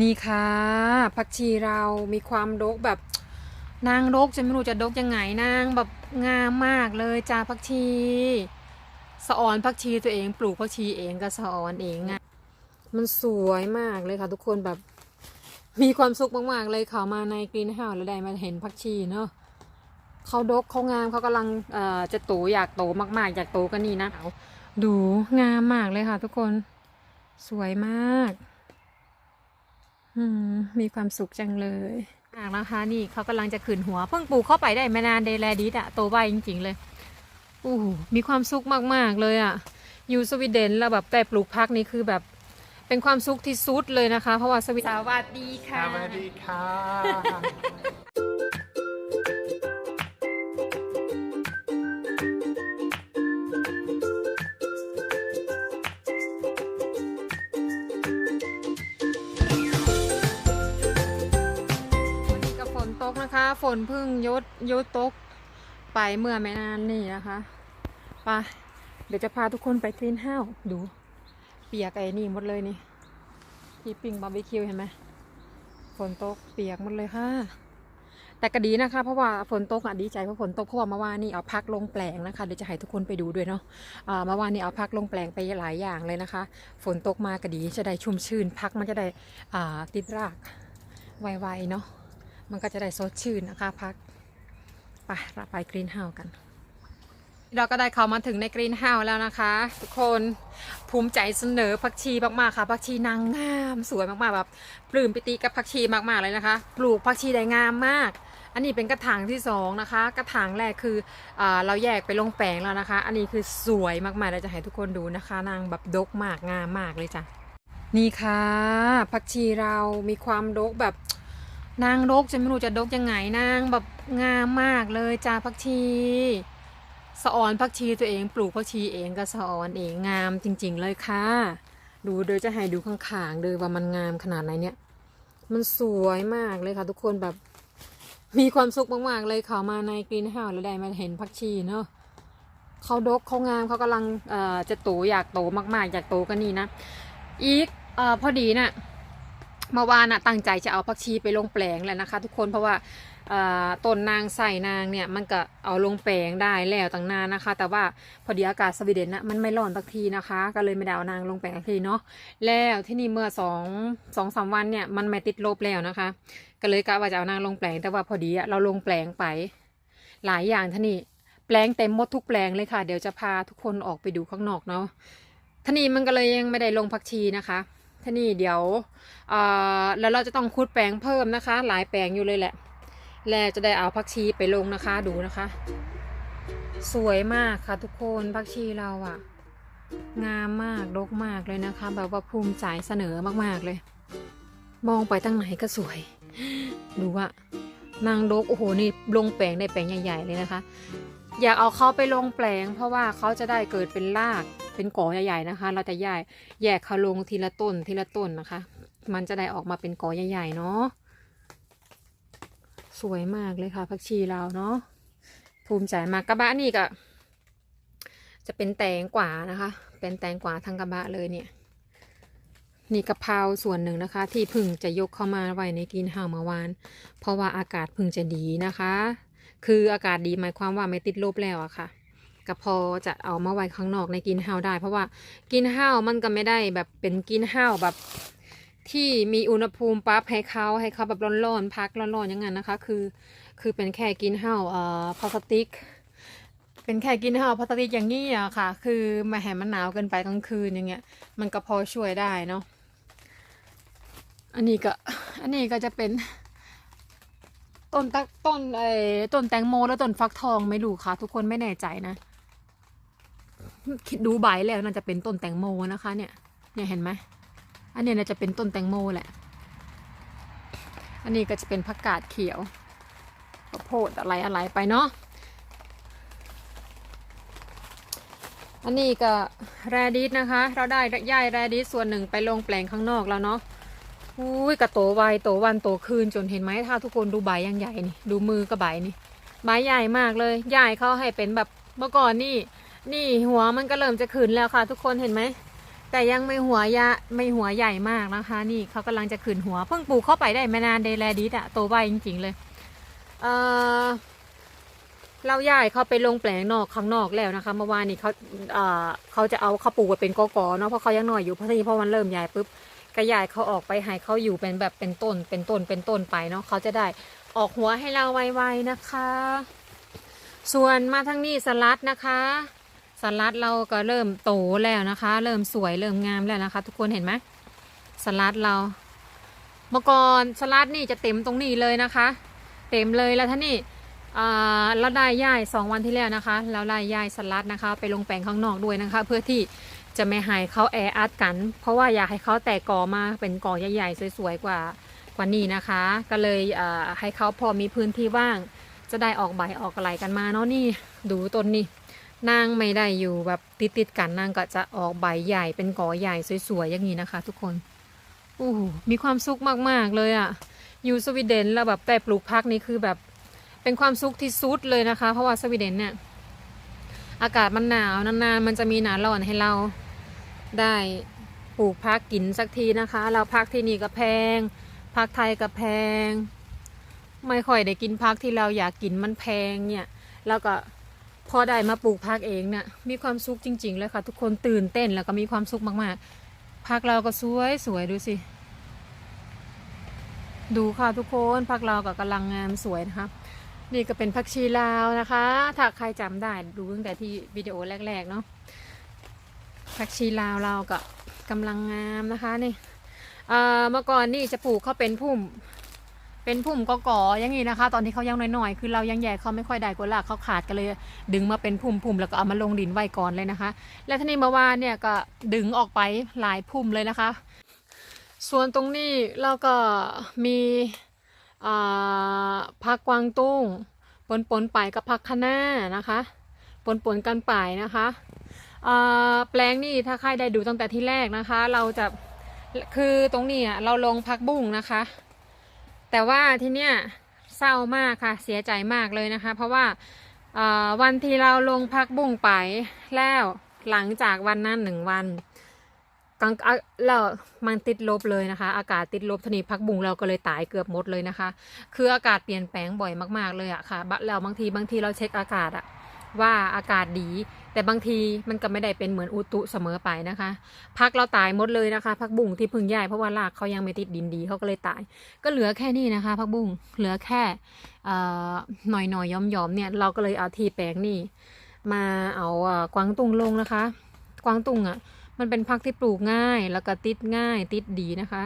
นี่ค่ะผักชีเรามีความดกแบบนางดกจะไม่รู้จะดกยังไงนางแบบงามมากเลยจ้าผักชีสะออนผักชีตัวเอง ปลูกผักชีเองก็สะออนเองอะมันสวยมากเลยค่ะ ทุกคนแบบมีความสุขมากๆเลยเขามาในกรีนเฮาส์แล้วได้มาเห็นผักชีเนาะเขาดกเขางามเขากำลังเอ่อจะโตอยากโตมากๆ อยากโตก็นี่นะดูงามมากเลยค่ะ ทุกคนสวยมาก มมีความสุขจังเลยอ่างนะคะนี่เขากำลังจะขืนหัว เพิ่งปลูกเข้าไปได้ไม่นานเดแลดิสอะโตไวจริง ๆ เลยอู้หูมีความสุขมาก ๆ เลยอะอยู่สวีเดนแล้วแบบแต่ปลูกพักนี่คือแบบเป็นความสุขที่สุดเลยนะคะ เพราะว่าสวีสวัสดีค่ะสวัสดีค่ะ ฝนพิ่งยดยดตก ไปเมื่อไม่นานนี่นะคะไปเดี๋ยวจะพาทุกคนไปคลีนห้าวดู เปียกไอ้นี่หมดเลยนี่ที่ปิ้งบาร์บีคิวเห็นไหมฝนตกเปียกหมดเลยค่ะ แต่ก็ดีนะคะ เพราะว่าฝนตกอะดีใจเพราะฝนตกเพราะว่าเมื่อวานนี่เอาพักลงแปลงนะคะเดี๋ยวจะให้ทุกคนไปดูด้วยเนาะอ่าเมื่อวานนี่เอาพักลงแปลงไปหลายอย่างเลยนะคะ ฝนตกมาก็ดีจะได้ชุ่มชื่นพักมันจะได้ติดรากไวๆเนาะ มันก็จะได้สดชื่นนะคะพักไปเราไปกรีนเฮาส์กัน เราก็ได้เข้ามาถึงในกรีนเฮาส์แล้วนะคะ ทุกคนภูมิใจเสนอผักชีมากๆค่ะผักชีนางงามสวยมากๆแบบปลื้มปิติกับผักชีมากๆเลยนะคะ ปลูกผักชีได้งามมาก อันนี้เป็นกระถางที่สองนะคะ กระถางแรกคืออเราแยกไปลงแปลงแล้วนะคะ อันนี้คือสวยมากๆเราจะให้ทุกคนดูนะคะ นางแบบดกมากงามมากเลยจ้ะนี่ค่ะผักชีเรามีความดกแบบ นางดกจะไม่รู้จะดกยังไงนางแบบงามมากเลยจ้าผักชีสะออนผักชีตัวเองปลูกผักชีเองก็สะออนเองงามจริง ๆ เลยค่ะ ดูเดี๋ยวจะให้ดูข้างๆเลยว่ามันงามขนาดไหนเนี่ย มันสวยมากเลยค่ะ ทุกคนแบบ มีความสุขมากๆเลยเขามาในกรีนเฮาส์แล้วได้มาเห็นผักชีเนาะเขาดกเขางามเขากำลังเอ่อจะโตอยากโตมากๆ อยากโตก็นี่นะ อีกเอ่อพอดีน่ะ เมื่อวานน่ะตั้งใจจะเอาผักชีไปลงแปลงแหละนะคะ ทุกคนเพราะว่าต้นนางใส่นางเนี่ยมันก็เอาลงแปลงได้แล้วตั้งนานนะคะ แต่ว่าพอดีอากาศสวีเดนนะมันไม่ร้อนสักทีนะคะ ก็เลยไม่ได้เอานางลงแปลงสักทีเนาะแล้วที่นี่เมื่อสองสองสามวันเนี่ยมันไม่ติดลบแล้วนะคะ ก็เลยกะว่าจะเอานางลงแปลงแต่ว่าพอดีเราลงแปลงไป หลายอย่างท่านี่แปลงเต็มหมดทุกแปลงเลยค่ะ เดี๋ยวจะพาทุกคนออกไปดูข้างนอกเนาะท่านี่มันก็เลยยังไม่ได้ลงผักชีนะคะ ท่านี่เดี๋ยวแล้วเราจะต้องคุดแปลงเพิ่มนะคะ หลายแปลงอยู่เลยแหละ แล้วจะได้เอาผักชีไปลงนะคะดูนะคะ สวยมากค่ะทุกคนผักชีเราอะงามมากดกมากเลยนะคะ แบบว่าภูมิใจเสนอมากๆเลย มองไปตั้งไหนก็สวย ดูว่านางดกโอ้โหนี่ลงแปลงได้แปลงใหญ่ๆเลยนะคะ อยากเอาเขาไปลงแปลง เพราะว่าเขาจะได้เกิดเป็นราก เป็นกอใหญ่ๆนะคะ เราจะแย้ายแยกเขาลงทีละต้นทีละต้นนะคะ มันจะได้ออกมาเป็นกอใหญ่ๆเนาะสวยมากเลยค่ะผักชีเราเนาะภูมิใจมากกระบะนี่ก็จะเป็นแตงกวานะคะ เป็นแตงกวาทั้งกระบะเลยเนี่ย นี่กะเพราส่วนหนึ่งนะคะ ที่พึ่งจะยกเข้ามาไว้ในกรีนเฮาส์เมื่อวาน เพราะว่าอากาศพึ่งจะดีนะคะ คืออากาศดีหมายความว่าไม่ติดลบแล้วอะค่ะ ก็พอจะเอามาไว้ข้างนอกในกรีนเฮาได้ เพราะว่ากินห้าวมันก็ไม่ได้แบบเป็นกินห้าวแบบ ที่มีอุณหภูมิปั๊บให้เขาให้เขาแบบร้อนๆพักร้อนๆอย่างนั้นนะคะ คือ คือเป็นแค่กินห้าวเอ่อพลาสติก เป็นแค่กินห้าวพลาสติกอย่างนี้อะค่ะ คือม่ให้มันหนาวเกินไปกลางคืนอย่างเงี้ย มันก็พอช่วยได้เนาะอันนี้ก็อันนี้ก็จะเป็นต้นตักต้นไอ้ต้นแตงโมแล้วต้นฟักทองไม่รู้ค่ะ ทุกคนไม่แน่ใจนะ คิดดูใบแล้วน่าจะเป็นต้นแตงโมนะคะ เนี่ย เนี่ยเห็นไหมอันนี้น่าจะเป็นต้นแตงโมแหละ อันนี้ก็จะเป็นผักกาดเขียวข้าวโพดอะไรอะไรไปเนาะ อันนี้ก็แรดิสนะคะ เราได้ย่ายแรดิสส่วนหนึ่งไปลงแปลงข้างนอกแล้วเนาะอุ้ยกระโตไวโตวันโตคืนจนเห็นไหมถ้าทุกคนดูใบยังใหญ่นี่ ดูมือกับใบนี่ ใบใหญ่มากเลย ใหญ่เขาให้เป็นแบบเมื่อก่อนนี่ นี่หัวมันก็เริ่มจะขืนแล้วค่ะ ทุกคนเห็นไหม แต่ยังไม่หัวยะไม่หัวใหญ่มากนะคะ นี่เขากำลังจะขึ้นหัวเพิ่งปลูกเข้าไปได้ไม่นานเดแลดิสอะโตไวจริงๆเลยเออเราย้ายเขาไปลงแปลงนอกข้างนอกแล้วนะคะเมื่อวานนี้เขาเอ่อเขาจะเอาเขาปลูกไว้เป็นกอกอเนาะเพราะเขายังน้อยอยู่เพราะทีนี้พอมันเริ่มใหญ่ปุ๊บก็ย้ายเขาออกไปให้เขาอยู่เป็นแบบเป็นต้นเป็นต้นเป็นต้นไปเนาะเขาจะได้ออกหัวให้เราไวๆนะคะ ส่วนมาทางนี้สลัดนะคะ สลัดเราก็เริ่มโตแล้วนะคะ เริ่มสวยเริ่มงามแล้วนะคะ ทุกคนเห็นไหมสลัดเราเมื่อก่อนสลัดนี่จะเต็มตรงนี้เลยนะคะ เต็มเลยแล้วท่านี่เราได้ย่ายสองวันที่แล้วนะคะแล้วได้ย่ายสลัดนะคะ ไปลงแปลงข้างนอกด้วยนะคะ เพื่อที่จะไม่ให้เขาแออัดกัน เพราะว่าอยากให้เขาแตกกอมาเป็นกอใหญ่ๆสวยๆกว่ากว่านี้นะคะ ก็เลยให้เขาพอมีพื้นที่ว่าง จะได้ออกใบออกอะไรกันมาเนาะนี่ดูต้นนี่ นางไม่ได้อยู่แบบติดติดๆกันนางก็จะออกใบใหญ่เป็นกอใหญ่สวยๆอย่างนี้นะคะ ทุกคนโอ้มีความสุขมากๆเลยอะ่ะ อยู่สวีเดนแล้วแบบแต่ปลูกพักนี่คือแบบเป็นความสุขที่สุดเลยนะคะ เพราะว่าสวีเดนเนี่ยอากาศมันหนาวนานๆมันจะมีหนาร้อนให้เราได้ปลูกพักกินสักทีนะคะแล้วพักที่นี่ก็แพงพักไทยก็แพง ไม่ค่อยได้กินพักที่เราอยากกินมันแพงเนี่ยแล้วก็ พอได้มาปลูกพักเองเนี่ยมีความสุขจริง ๆ เลยค่ะ ทุกคนตื่นเต้นแล้วก็มีความสุขมากๆพักเราก็สวยสวยดูสิ ดูค่ะทุกคนพักเราก็กำลังงามสวยนะคะนี่ก็เป็นผักชีลาวนะคะ ถ้าใครจำได้ดูตั้งแต่ที่วิดีโอแรก ๆ เนาะผักชีลาวเราก็กำลังงามนะคะนี่เอ่อเมื่อก่อนนี่จะปลูกเขาเป็นพุ่ม เป็นพุ่มกอกออย่างนี้นะคะ ตอนที่เขายังน้อยๆ คือเรายังแย่เขาไม่ค่อยได้กลากเขาขาดกันเลย ดึงมาเป็นพุ่มๆแล้วก็เอามาลงดินไว้ก่อนเลยนะคะ และทีนี้เมื่อวานเนี่ยก็ดึงออกไปหลายพุ่มเลยนะคะ ส่วนตรงนี้เราก็มีผักกวางตุ้งปนปนๆไปกับผักคะน้านะคะปนปนๆกันไปนะคะแปลงนี่ถ้าใครได้ดูตั้งแต่ที่แรกนะคะ เราจะคือตรงนี้เราลงผักบุ้งนะคะ แต่ว่าที่เนี้ยเศร้ามากค่ะเสียใจมากเลยนะคะ เพราะว่าวันที่เราลงพักบุ้งไปแล้วหลังจากวันนั้นหนึ่งวันกลางอะแล้วมันติดลบเลยนะคะ อากาศติดลบทนีพักบุ้งเราก็เลยตายเกือบหมดเลยนะคะ คืออากาศเปลี่ยนแปลงบ่อยมากๆเลยอะค่ะบะแล้วบางทีบางทีเราเช็คอากาศอะว่าอากาศดี แต่บางทีมันก็ไม่ได้เป็นเหมือนอุตุเสมอไปนะคะ พักเราตายหมดเลยนะคะพักบุ้งที่พึ่งใหญ่เพราะว่ารากเขายังไม่ติดดินดีเขาก็เลยตาย ก็เหลือแค่นี้นะคะพักบุ้งเหลือแค่หน่อยหน่อยย้อมย้อมๆเนี่ยเราก็เลยเอาทีแปลงนี่มาเอาอกวางตุงลงนะคะ กวางตุงอะ มันเป็นพักที่ปลูกง่ายแล้วก็ติดง่ายติดดีนะคะ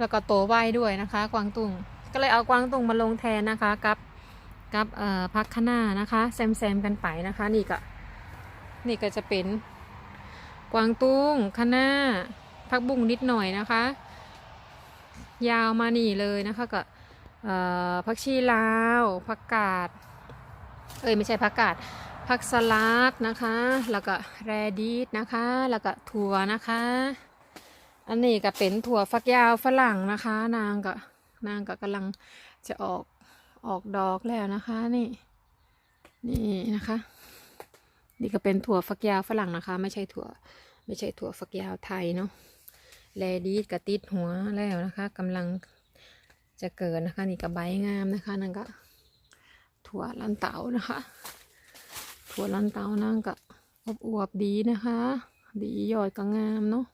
แล้วก็โตไวด้วยนะคะ กวางตุงก็เลยเอากวางตุงมาลงแทนนะคะกับกับเอ่อพักข้างหน้านะคะแซมแซมๆกันไปนะคะ นี่ก็ นี่ก็จะเป็นกวางตุ้งคะน้าพักบุ้งนิดหน่อยนะคะ ยาวมานี่เลยนะคะก็ผักชีลาวผักกาด เอ้ยไม่ใช่ผักกาดผักสลัดนะคะ แล้วก็แรดิสนะคะ แล้วก็ถั่วนะคะ อันนี้ก็เป็นถั่วฝักยาวฝรั่งนะคะ นางก็นางก็กำลังจะออกออกดอกแล้วนะคะนี่นี่นะคะ นี่ก็เป็นถั่วฝักยาวฝรั่งนะคะ ไม่ใช่ถั่ว ไม่ใช่ถั่วฝักยาวไทยเนาะแลดีดกระติดหัวแล้วนะคะกำลังจะเกิดนะคะ นี่ก็ใบงามนะคะนั่นก็ถั่วลันเตานะคะ ถั่วลันเตานั่นก็อบอวบๆดีนะคะ ดียอดก็งามเนาะ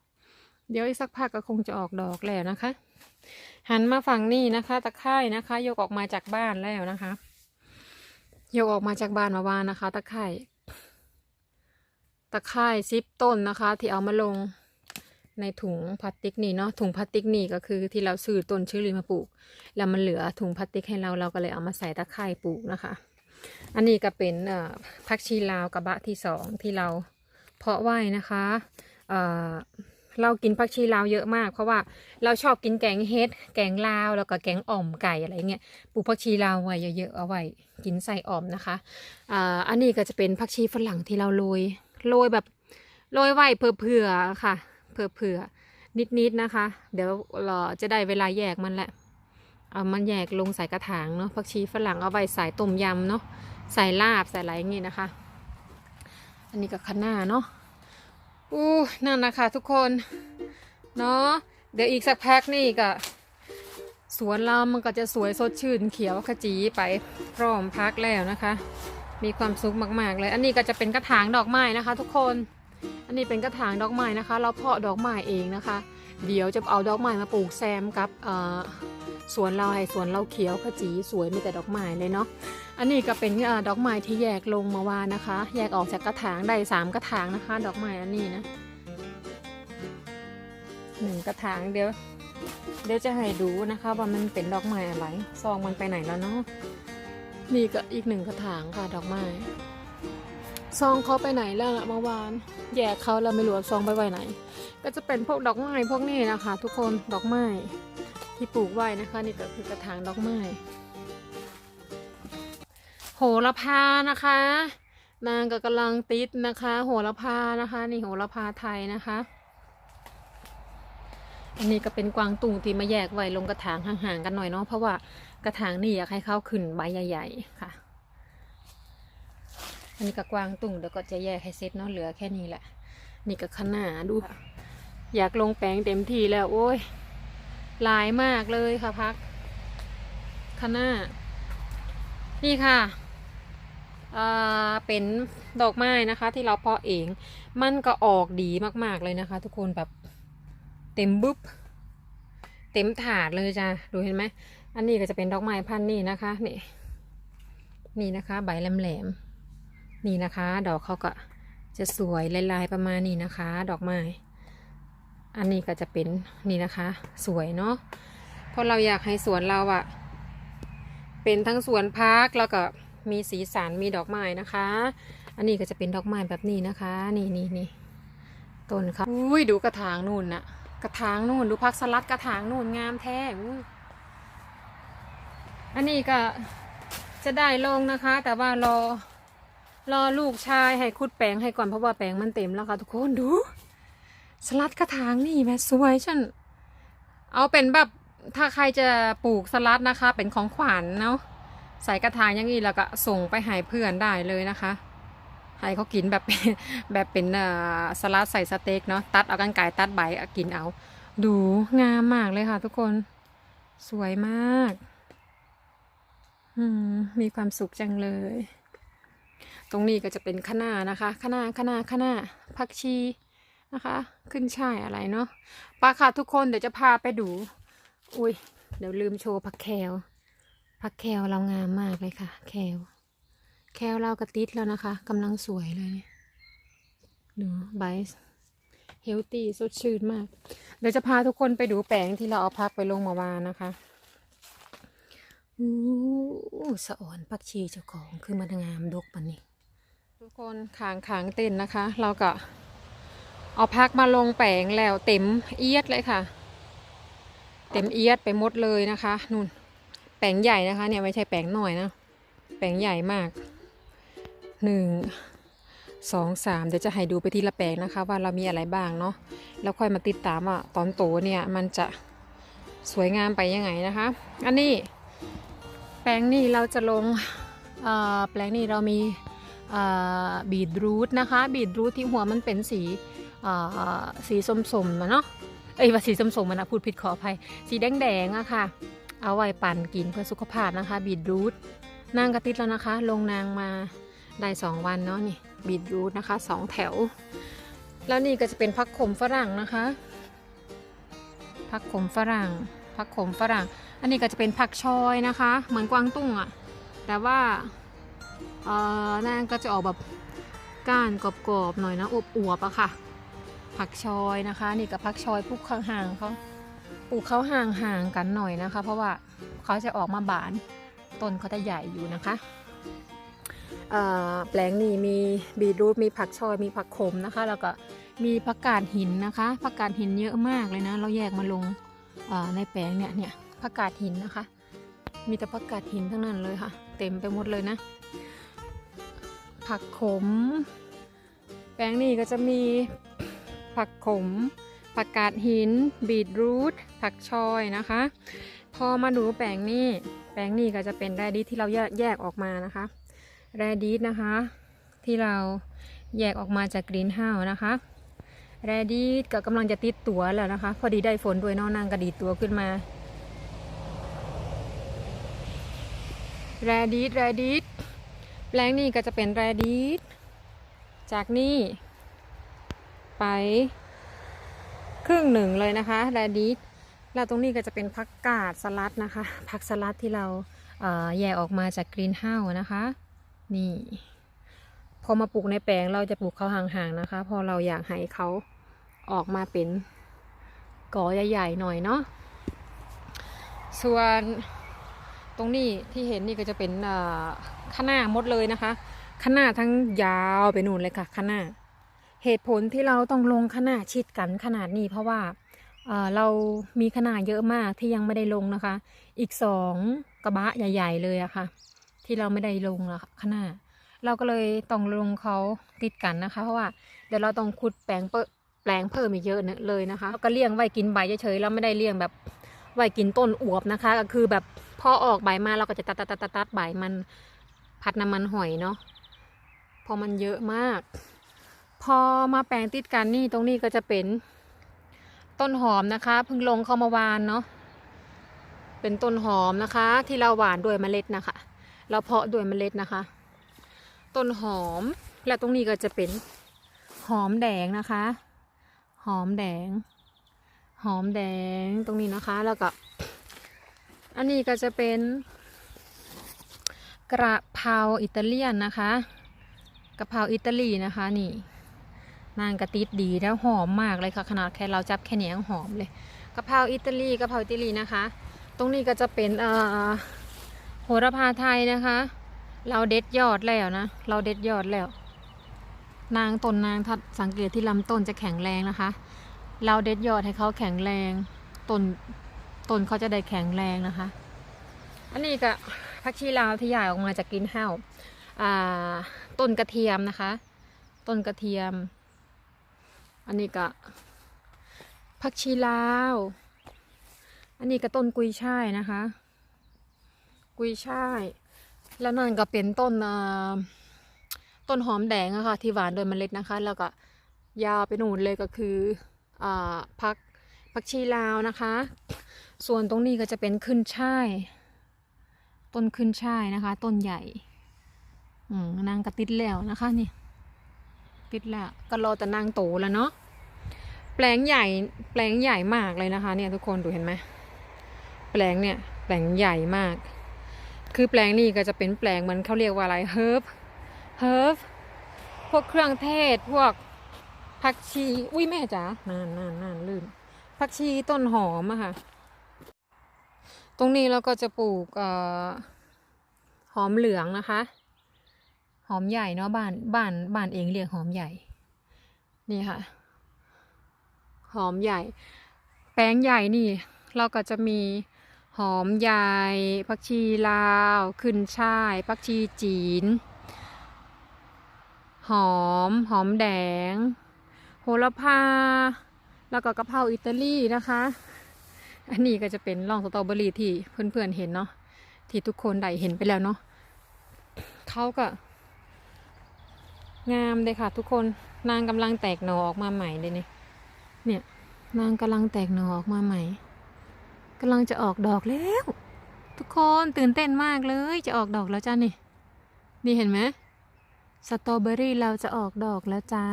เดี๋ยวอีกสักพักก็คงจะออกดอกแล้วนะคะ หันมาฝั่งนี้นะคะ ตะไคร่นะคะ ยกออกมาจากบ้านแล้วนะคะ ยกออกมาจากบ้านมาวานนะคะ ตะไคร่ ไคร่ซิปต้นนะคะ ที่เอามาลงในถุงพลาสติกนี่เนาะถุงพลาสติกนี่ก็คือที่เราซื้อต้นชื่อรีมาปลูก แล้วมันเหลือถุงพลาสติกให้เราเราก็เลยเอามาใส่ตะไคร่ปลูกนะคะ อันนี้ก็เป็นผักชีลาวกระบะที่สองที่เราเพาะไว้นะคะเเรากินผักชีลาวเยอะมาก เพราะว่าเราชอบกินแกงเฮ็ด แกงลาวแล้วก็แกงอ่อมไก่อะไรเงี้ยปลูกผักชีลาวไว้เยอะๆเอาไว้กินใส่อ่อมนะคะออันนี้ก็จะเป็นผักชีฝรั่งที่เราโรย โรยแบบโรยไว้เผื่อๆค่ะเผื่อๆนิดๆนะคะ เดี๋ยวเราจะได้เวลาแยกมันแหละเอามันแยกลงใส่กระถางเนาะผักชีฝรั่งเอาไว้ใส่ต้มยำเนาะใส่ลาบใส่อะไรอย่างงี้นะคะ อันนี้ก็คะน้าเนาะอู้นั่นนะคะทุกคนเนาะเดี๋ยวอีกสักพักนี่ก็สวนเรามันก็จะสวยสดชื่นเขียวขจีไปพร้อมพักแล้วนะคะ มีความสุขมาก ๆ เลย อันนี้ก็จะเป็นกระถางดอกไม้นะคะ ทุกคน อันนี้เป็นกระถางดอกไม้นะคะ เราเพาะดอกไม้เองนะคะ เดี๋ยวจะเอาดอกไม้มาปลูกแซมกับสวนเราให้สวนเราเขียวขจีสวยมีแต่ดอกไม้เลยเนาะ อันนี้ก็เป็นอดอกไม้ที่แยกลงมาวานนะคะ แยกออกจากกระถางได้สามกระถางนะคะ ดอกไม้อันนี้นะหนึ่งกระถางเดี๋ยวเดี๋ยวจะให้ดูนะคะว่ามันเป็นดอกไม้อะไรซองมันไปไหนแล้วเนาะ นี่ก็อีกหนึ่งกระถางค่ะดอกไม้ ซองเขาไปไหนแล้วล่ะเมื่อวาน แยกเขาเราไม่รู้ว่าซองไปไว้ไหน ก็จะเป็นพวกดอกไม้พวกนี้นะคะ ทุกคนดอกไม้ที่ปลูกไว้นะคะ นี่ก็คือกระถางดอกไม้โหระพานะคะ นางก็กำลังติดนะคะ โหระพานะคะ นี่โหระพาไทยนะคะ อันนี้ก็เป็นกวางตุงที่มาแยกไว้ลงกระถางห่างๆกันหน่อยเนาะเพราะว่า กระถางนี่อยากให้เขาขึ้นใบใหญ่ ๆ ค่ะ อันนี้ก็กวางตุ่งเดี๋ยวก็จะแยกให้เสร็จเนาะเหลือแค่นี้แหละ นี่ก็ขนาดู อยากลงแปลงเต็มที่แล้วโอ้ยหลายมากเลยค่ะพักขนานี่ค่ะเป็นดอกไม้นะคะ ที่เราเพาะเอง มันก็ออกดีมากๆเลยนะคะ ทุกคนแบบเต็มบึ๊บเต็มถาดเลยจ้ะดูเห็นไหม อันนี้ก็จะเป็นดอกไม้พันนี่นะคะนี่นี่นะคะใบแหลมๆนี่นะคะ ดอกเขาก็จะสวยลายๆประมาณนี้นะคะ ดอกไม้ อันนี้ก็จะเป็นนี่นะคะ สวยเนาะเพราะเราอยากให้สวนเราอะเป็นทั้งสวนพักแล้วก็มีสีสันมีดอกไม้นะคะ อันนี้ก็จะเป็นดอกไม้แบบนี้นะคะ นี่นี่นี่ต้นค่ะอุ้ยดูกระถางนู่นน่ะกระถางนู่นดูพักสลัดกระถางนู่นงามแท้ อันนี้ก็จะได้ลงนะคะ แต่ว่ารอรอลูกชายให้คุดแปลงให้ก่อนเพราะว่าแปลงมันเต็มแล้วค่ะทุกคนดู สลัดกระถางนี่แม่สวยฉันเอาเป็นแบบถ้าใครจะปลูกสลัดนะคะ เป็นของขวัญเนาะใส่กระถางอย่างนี้แล้วก็ส่งไปให้เพื่อนได้เลยนะคะให้เขากินแบบแบบเป็นสลัดใส่สเต็กเนาะตัดเอากันไก่ตัดใบกินเอา ดูงามมากเลยค่ะทุกคน สวยมาก มีความสุขจังเลย ตรงนี้ก็จะเป็นคะน้านะคะคะน้าคะน้าคะน้าผักชีนะคะ ขึ้นช่ายอะไรเนาะปาค่ะทุกคนเดี๋ยวจะพาไปดู อุ้ยเดี๋ยวลืมโชว์ผักแคลผักแคลเรางามมากเลยค่ะ แคลแคลเรากระติดแล้วนะคะกำลังสวยเลยดูใบเฮลตี้สดชื่นมาก เดี๋ยวจะพาทุกคนไปดูแปลงที่เราเอาพักไปลงมาวานนะคะ อู้สะอ่อนปักชีเจ้าของคือมันงามดกปันนี้ทุกคนขางขางเต้นนะคะ เราก็ เอาพักมาลงแปลงแล้วเต็มเอียดเลยค่ะ เต็มเอียดไปหมดเลยนะคะนู่นแปลงใหญ่นะคะ เนี่ยไม่ใช่แปลงหน่อยนะแปลงใหญ่มากหนึ่งสองสามเดี๋ยวจะให้ดูไปทีละแปลงนะคะ ว่าเรามีอะไรบ้างเนาะแล้วค่อยมาติดตามว่าตอนโตเนี่ยมันจะสวยงามไปยังไงนะคะ อันนี้ ปลงนี้เราจะลงแปลงนี้เรามีบีดรูทนะคะ บีดรูทที่หัวมันเป็นสีสีส้มๆนะเนาะเอ้ยว่าสีส้มๆมันนะพูดผิดขออภัย สีแดงๆอะค่ะ เอาไว้ปั่นกินเพื่อสุขภาพนะคะ บีดรูทนางกระติดแล้วนะคะ ลงนางมาได้สองวันเนาะนี่บีทรูทนะคะสองแถว แล้วนี่ก็จะเป็นพักขมฝรั่งนะคะ พักขมฝรั่ง พักขมฝรั่ง อันนี้ก็จะเป็นผักชอยนะคะ เหมือนกวางตุ้งอะ่ะ แต่ว่าเอ่อนางก็จะออกแบบก้านกรอบๆหน่อยนะอวบๆอะค่ะ ผักชอยนะคะ นี่กับผักชอยปลูกข้างห่างเขาปลูกเขาห่างๆกันหน่อยนะคะ เพราะว่าเขาจะออกมาบานต้นเขาจะใหญ่อยู่นะคะเอ่อแปลงนี้มีบีทรูทมีผักชอยมีผักขมนะคะ แล้วก็มีผักกาดหินนะคะผักกาดหินเยอะมากเลยนะ เราแยกมาลง ในแปลงเนี่ยเนี่ยผักกาดหินนะคะ มีแต่ผักกาดหินทั้งนั้นเลยค่ะ เต็มไปหมดเลยนะ ผักขม แปลงนี้ก็จะมีผักขม ผักกาดหิน บีทรูท ผักชอยนะคะ พอมาดูแปลงนี้ แปลงนี้ก็จะเป็นแรดิที่เราแยกแยกออกมานะคะ แรดินะคะ ที่เราแยกออกมาจากกรีนเฮาส์นะคะ แรดีดก็กำลังจะติดตัวแล้วนะคะ พอดีได้ฝนด้วยน้องนางกระดีตัวขึ้นมาแรดีดแรดีดแปลงนี่ก็จะเป็นแรดีดจากนี่ไป ครึ่งหนึ่งเลยนะคะแรดีดแล้วตรงนี้ก็จะเป็นผักกาดสลัดนะคะผักสลัดที่เราเแยกออกมาจากกรีนเฮ้าส์นะคะ นี่ พอมาปลูกในแปลงเราจะปลูกเขาห่างๆนะคะ พอเราอยากให้เขา ออกมาเป็นกอใหญ่ๆหน่อยเนาะส่วนตรงนี้ที่เห็นนี่ก็จะเป็นข้างหน้าหมดเลยนะคะข้างหน้าทั้งยาวไปนู่นเลยค่ะข้างหน้าเหตุผลที่เราต้องลงขนาชิดกันขนาดนี้ เพราะว่าเเรามีขนาดเยอะมากที่ยังไม่ได้ลงนะคะ อีกสองกระบะใหญ่ ๆ เลยอะค่ะ ที่เราไม่ได้ลงอะขนาดเราก็เลยต้องลงเขาติดกันนะคะ เพราะว่าเดี๋ยวเราต้องขุดแปลงเป แปลงเพิ่มอีกเยอะเลยนะคะแล้วก็เลี้ยงไว้กินใบเฉยๆเราไม่ได้เลี้ยงแบบไว้กินต้นอวบนะคะ ก็คือแบบพอออกใบมาเราก็จะตัดตัดตัดตัดตัดใบมันผัดน้ำมันหอยเนาะพอมันเยอะมาก พอมาแปลงติดกันนี่ตรงนี้ก็จะเป็นต้นหอมนะคะเพิ่งลงเข้ามาวานเนาะเป็นต้นหอมนะคะ ที่เราหวานด้วยเมล็ดนะคะ เราเพาะด้วยเมล็ดนะคะ ต้นหอมและตรงนี้ก็จะเป็นหอมแดงนะคะ หอมแดง หอมแดงตรงนี้นะคะ แล้วก็ อันนี้ก็จะเป็น กระเพราอิตาเลียนนะคะกระเพราอิตาลีนะคะนี่นางกระติดดีแล้วหอมมากเลยค่ะ ขนาดแค่เราจับแค่เนี้ยังหอมเลยกระเพราอิตาลีกระเพราอิตาลีนะคะ ตรงนี้ก็จะเป็นเอ่อโหระพาไทยนะคะ เราเด็ดยอดแล้วนะ เราเด็ดยอดแล้ว นางต้นนางถ้าสังเกตที่ลำต้นจะแข็งแรงนะคะ เราเด็ดยอดให้เขาแข็งแรงต้นต้นเขาจะได้แข็งแรงนะคะ อันนี้ก็ผักชีลาวที่ใหญ่ออกมาจากกรีนเฮาส์อ่าต้นกระเทียมนะคะ ต้นกระเทียม อันนี้ก็ผักชีลาว อันนี้ก็ต้นกุยช่ายนะคะ กุยช่าย แล้วนั่นก็เป็นต้นอ่า ต้นหอมแดงอะค่ะที่หวานโดยเมล็ดนะคะ แล้วก็ยาวไปหนูนเลยก็คืออ่าพักผักชีลาวนะคะ ส่วนตรงนี้ก็จะเป็นขึ้นช่าย ต้นขึ้นช่ายนะคะ ต้นใหญ่อืมนางกระติดแล้วนะคะนี่ติดแล้วก็รอแต่นางโตแล้วเนาะแปลงใหญ่แปลงใหญ่มากเลยนะคะ เนี่ยทุกคนดูเห็นไหมแปลงเนี่ยแปลงใหญ่มาก คือแปลงนี่ก็จะเป็นแปลงเหมันเขาเรียกว่าอะไรเฮิร์บ เฮิร์บพวกเครื่องเทศพวกผักชี อุ้ยแม่จ๋านานนานนานลื่นผักชีต้นหอมอะค่ะ ตรงนี้เราก็จะปลูกเอ่อหอมเหลืองนะคะ หอมใหญ่เนาะบ้านบ้านบ้านเองเรียกหอมใหญ่ นี่ค่ะ หอมใหญ่ แป้งใหญ่นี่ เราก็จะมีหอมใหญ่ผักชีลาว ขึ้นช่ายผักชีจีน หอม หอมแดง โหระพา แล้วก็กะเพราอิตาลีนะคะ อันนี้ก็จะเป็นร่องสตรอเบอรี่ที่เพื่อนๆเห็นเนาะ ที่ทุกคนได้เห็นไปแล้วเนาะเขาก็ งามเลยค่ะ ทุกคน นางกำลังแตกหน่อออกมาใหม่เลยเนี่ย เนี่ย นางกำลังแตกหน่อออกมาใหม่กำลังจะออกดอกแล้ว ทุกคนตื่นเต้นมากเลย จะออกดอกแล้วจ้านี่นี่เห็นไหม สตรอเบอรี่เราจะออกดอกแล้วจ้า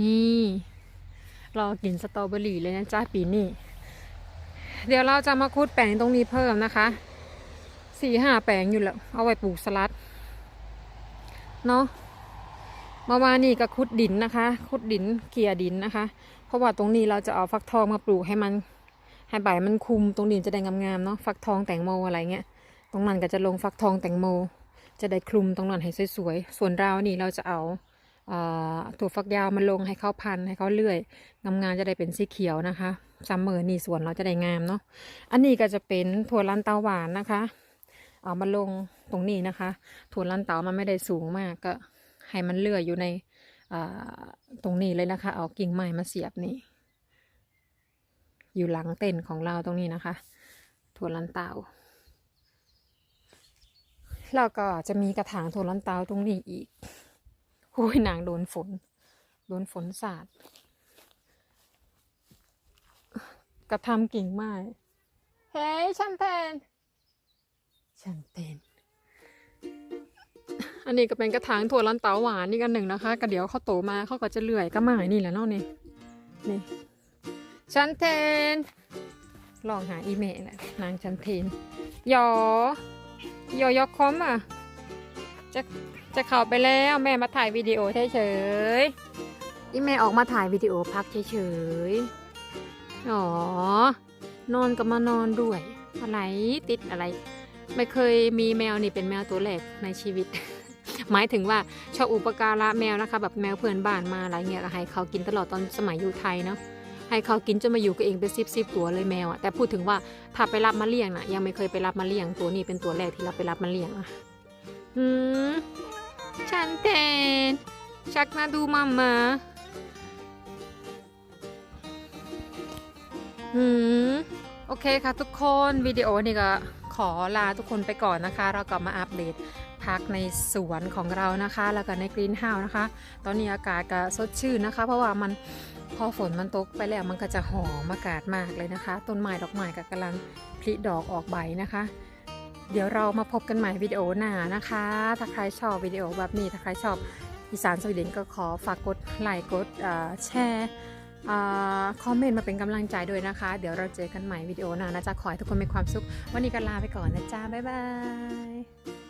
นี่ รอกินสตรอเบอรี่เลยนะจ้าปีนี้ เดี๋ยวเราจะมาคุดแปลงตรงนี้เพิ่มนะคะ สี่ห้าแปลงอยู่แล้ว เอาไว้ปลูกสลัด เนาะมื่อวานนี่ก็ขุดดินนะคะขุดดินเกลี่ยดินนะคะ เพราะว่าตรงนี้เราจะเอาฟักทองมาปลูกให้มัน ให้ใบมันคุม ตรงดินจะได้งามๆเนาะ ฟักทองแตงโมอะไรเงี้ย ตรงนั้นก็จะลงฟักทองแตงโม จะได้คลุมตรงนั้นให้สวยๆ ส่วนเรานี่เราจะเอาเอ่อถั่วฟักยาวมาลงให้เขาพันให้เขาเลื่อยงามๆจะได้เป็นสีเขียวนะคะซัมเมอร์นี่สวนเราจะได้งามเนาะอันนี้ก็จะเป็นถั่วลันเตาหวานนะคะ เอามาลงตรงนี้นะคะ ถั่วลันเตามันไม่ได้สูงมากก็ให้มันเลื่อยอยู่ในตรงนี้เลยนะคะ เอากิ่งไม้มาเสียบนี่ อยู่หลังเต็นท์ของเราตรงนี้นะคะ ถั่วลันเตา แล้วก็จะมีกระถางถั่วลันเตาตรงนี้อีกโอ้ยนางโดนฝน โดนฝนสาด กระทำกิ่งไม้ เฮ้ยชันเตนชันเตนอันนี้ก็เป็นกระถางถั่วลันเตาหวานนี่กันหนึ่งนะคะก็เดี๋ยวเขาโตมาเขาก็จะเลื่อยก็ไม้นี่แหละเนาะนี่นี่ชันเทน ลองหาอีเมลแหละนางชันเทนยอ ยอยอคอมอะ จะจะเข้าไปแล้วแม่มาถ่ายวิดีโอเฉยๆอีแม่ออกมาถ่ายวิดีโอพักเฉยๆอ๋อนอนก็มานอนด้วย อะไรติดอะไร ไม่เคยมีแมวนี่เป็นแมวตัวแรกในชีวิต หมายถึงว่าชอบอุปการะแมวนะคะ แบบแมวเพื่อนบ้านมาอะไรเงี้ยก็ให้เขากินตลอดตอนสมัยอยู่ไทยเนาะ ให้เขากินจนมาอยู่กับเองเป็นสิบสิบตัวเลยแมวอะแต่พูดถึงว่าถ้าไปรับมาเลี้ยงนะยังไม่เคยไปรับมาเลี้ยงตัวนี้เป็นตัวแรกที่เราไปรับมาเลี้ยงอะอืมฉันเตนชักมาดูมัมมาอืมโอเคค่ะทุกคนวิดีโอนี่ก็ขอลาทุกคนไปก่อนนะคะ เรากลับมาอัปเดตพักในสวนของเรานะคะ แล้วก็ในกรีนเฮาส์นะคะ ตอนนี้อากาศก็สดชื่นนะคะ เพราะว่ามัน พอฝนมันตกไปแล้วมันก็จะหอมอากาศมากเลยนะคะ ต้นไม้ดอกไม้ก็กำลังผลิดอกออกใบนะคะ เดี๋ยวเรามาพบกันใหม่วิดีโอหน้านะคะ ถ้าใครชอบวิดีโอแบบนี้ ถ้าใครชอบอีสานสวีเดนก็ขอฝากกดไลค์กดแชร์คอมเมนต์มาเป็นกำลังใจด้วยนะคะ เดี๋ยวเราเจอกันใหม่วิดีโอหน้านะจ๊ะขอให้ทุกคนมีความสุข วันนี้ก็ลาไปก่อนนะจ๊ะบ๊ายบาย